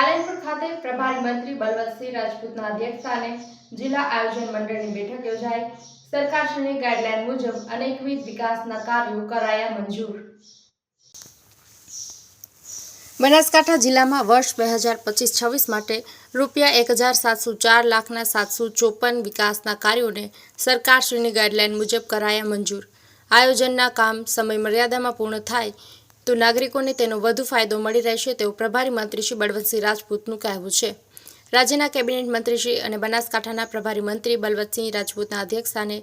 પાલનપુર ખાતે પ્રભારી મંત્રી બલવંતસિંહ રાજપૂતના અધ્યક્ષસ્થાને જિલ્લા આયોજન મંડળની બેઠક યોજાઈ. સરકારશ્રીની ગાઈડલાઈન મુજબ અનેકવિધ વિકાસના કાર્યો કરાયા મંજૂર. બનાસકાંઠા જિલ્લામાં વર્ષ બે હજાર પચીસ છવ્વીસ માટે રૂપિયા એક હજાર સાતસો ચાર લાખના સાતસો ચોપન વિકાસના કાર્યોને સરકારશ્રીની ગાઈડલાઈન મુજબ કરાયા મંજૂર. આયોજનના કામ સમય મર્યાદામાં પૂર્ણ થાય તો નાગરિકોને તેનો વધુ ફાયદો મળી રહેશે તેવું પ્રભારી મંત્રી શ્રી બળવંતસિંહ રાજપૂતનું કહેવું છે. રાજ્યના કેબિનેટ મંત્રીશ્રી અને બનાસકાંઠાના પ્રભારી મંત્રી બળવંતસિંહ રાજપૂતના અધ્યક્ષસ્થાને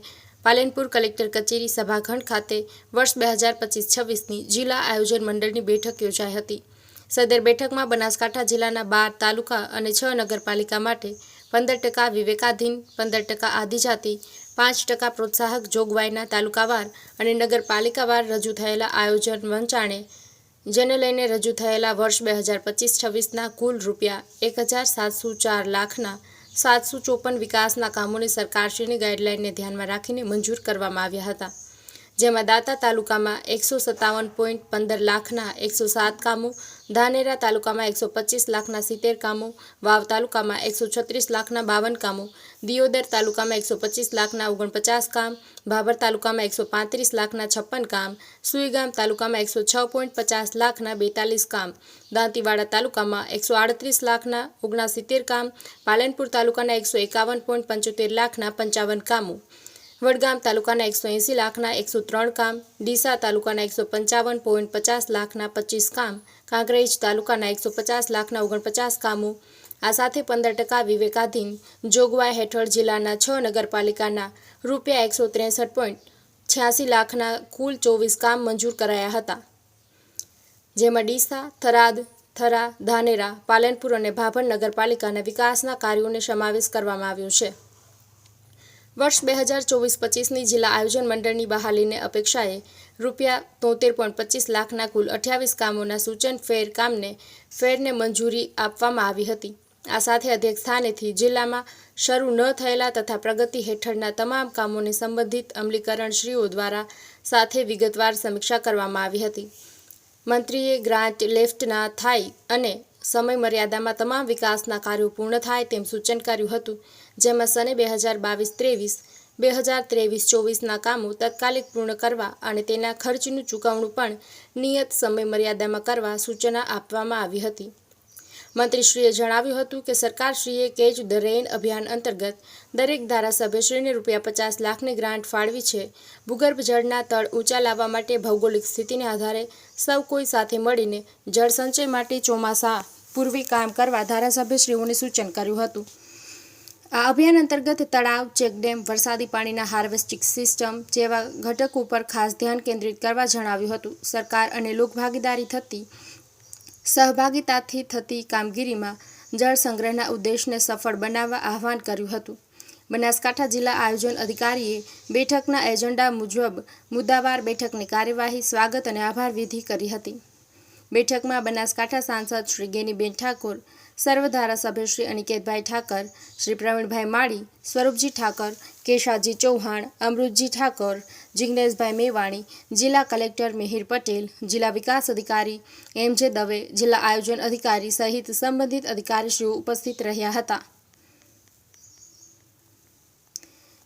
પાલનપુર કલેક્ટર કચેરી સભાખંડ ખાતે વર્ષ બે હજાર પચીસ છવ્વીસની જિલ્લા આયોજન મંડળની બેઠક યોજાઈ હતી. સદર બેઠકમાં બનાસકાંઠા જિલ્લાના બાર તાલુકા અને છ નગરપાલિકા માટે પંદર ટકા વિવેકાધીન, પંદર ટકા આદિજાતિ, પાંચ ટકા પ્રોત્સાહક જોગવાઈના તાલુકાવાર અને નગરપાલિકાવાર રજૂ થયેલા આયોજન વંચાણે જેને લઈને રજૂ થયેલા વર્ષ બે હજાર પચીસ છવ્વીસના કુલ રૂપિયા એક હજાર સાતસો ચાર લાખના સાતસો ચોપન વિકાસના કામોને સરકારશ્રીની ગાઈડલાઇનને ધ્યાનમાં રાખીને મંજૂર કરવામાં આવ્યા હતા. જેમાં દાતા તાલુકામાં એકસો સત્તાવન પોઈન્ટ પંદર લાખના એકસો સાત કામો, ધાનેરા તાલુકામાં એકસો પચીસ લાખના સિત્તેર કામો, વાવ તાલુકામાં એકસો છત્રીસ લાખના બાવન કામો, દિયોદર તાલુકામાં એકસો પચીસ લાખના ઓગણપચાસ કામ, ભાભર તાલુકામાં એકસો પાંત્રીસ લાખના છપ્પન કામ, સુઈગામ તાલુકામાં એકસો છ પોઈન્ટ પચાસ લાખના બેતાલીસ કામ, દાંતીવાડા તાલુકામાં એકસો આડત્રીસ લાખના ઓગણસિત્તેર કામ, પાલનપુર તાલુકાના એકસો એકાવન પોઈન્ટ પંચોતેર લાખના પંચાવન કામો વડગામ તાલુકાના એકસો એંસી લાખના એકસો ત્રણ કામ, ડીસા તાલુકાના એકસો પંચાવન પોઈન્ટ પચાસ લાખના પચીસ કામ, કાંકરેજ તાલુકાના એકસો પચાસ લાખના ઓગણપચાસ કામો. આ સાથે પંદર ટકા વિવેકાધીન જોગવાઈ હેઠળ જિલ્લાના છ નગરપાલિકાના રૂપિયા એકસો ત્રેસઠ પોઈન્ટ છ્યાસી લાખના કુલ ચોવીસ કામ મંજૂર કરાયા હતા. જેમાં ડીસા, થરાદ, થરા, ધાનેરા, પાલનપુર અને ભાભર નગરપાલિકાના વિકાસના કાર્યોને સમાવેશ કરવામાં આવ્યો છે. વર્ષ બે હજાર ચોવીસ પચીસની જિલ્લા આયોજન મંડળની બહાલીને અપેક્ષાએ રૂપિયા તોતેર પોઈન્ટ પચીસ લાખના કુલ અઠ્યાવીસ કામોના સૂચન ફેર કામને ફેરને મંજૂરી આપવામાં આવી હતી. આ સાથે અધ્યક્ષ સ્થાનેથી જિલ્લામાં શરૂ ન થયેલા તથા પ્રગતિ હેઠળના તમામ કામોને સંબંધિત અમલીકરણશ્રીઓ દ્વારા સાથે વિગતવાર સમીક્ષા કરવામાં આવી હતી. મંત્રીએ ગ્રાન્ટ લેફ્ટના થાય અને સમય મર્યાદામાં તમામ વિકાસના કાર્યો પૂર્ણ થાય તેમ સૂચન કર્યું હતું, જેમાં સને બે હજાર બાવીસ ત્રેવીસ, બે હજાર ત્રેવીસ ચોવીસના કામો તાત્કાલિક પૂર્ણ કરવા અને તેના ખર્ચનું ચૂકવણું પણ નિયત સમય મર્યાદામાં કરવા સૂચના આપવામાં આવી હતી. મંત્રીશ્રીએ જણાવ્યું હતું કે સરકારશ્રીએ કેચ ધ રેઇન અભિયાન અંતર્ગત દરેક ધારાસભ્યશ્રીને રૂપિયા પચાસ લાખની ગ્રાન્ટ ફાળવી છે. ભૂગર્ભ જળના તળ ઊંચા લાવવા માટે ભૌગોલિક સ્થિતિને આધારે સૌ કોઈ સાથે મળીને જળ સંચય માટે ચોમાસા પૂર્વે કામ કરવા ધારાસભ્યશ્રીઓને સૂચન કર્યું હતું. આ અભિયાન અંતર્ગત તળાવ ચેકડેમ વરસાદી પાણીના હાર્વેસ્ટિંગ સિસ્ટમ જેવા ઘટક ઉપર ખાસ ધ્યાન કેન્દ્રિત કરવા જણાવ્યું હતું. સરકાર અને લોકભાગીદારી થતી, સહભાગિતાથી થતી કામગીરીમાં જળ સંગ્રહના ઉદ્દેશને સફળ બનાવવા આહવાન કર્યું હતું. બનાસકાંઠા જિલ્લા આયોજન અધિકારીએ બેઠકના એજન્ડા મુજબ મુદ્દાવાર બેઠકની કાર્યવાહી, સ્વાગત અને આભાર વિધિ કરી હતી. બેઠકમાં બનાસકાંઠા સાંસદ શ્રી ગેનીબેન ઠાકોર, સર્વ ધારાસભ્ય શ્રી અનિકેતભાઈ ઠાકર, શ્રી પ્રવીણભાઈ માળી, સ્વરૂપજી ઠાકર, કેશાજી ચૌહાણ, અમૃતજી ઠાકોર જિજ્ઞેશભાઈ મેવાણી, જિલ્લા કલેક્ટર મિહિર પટેલ, જિલ્લા વિકાસ અધિકારી એમ જે દવે, જિલ્લા આયોજન અધિકારી સહિત સંબંધિત અધિકારીશ્રીઓ ઉપસ્થિત રહ્યા હતા.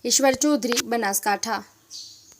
ઈશ્વર ચૌધરી, બનાસકાંઠા.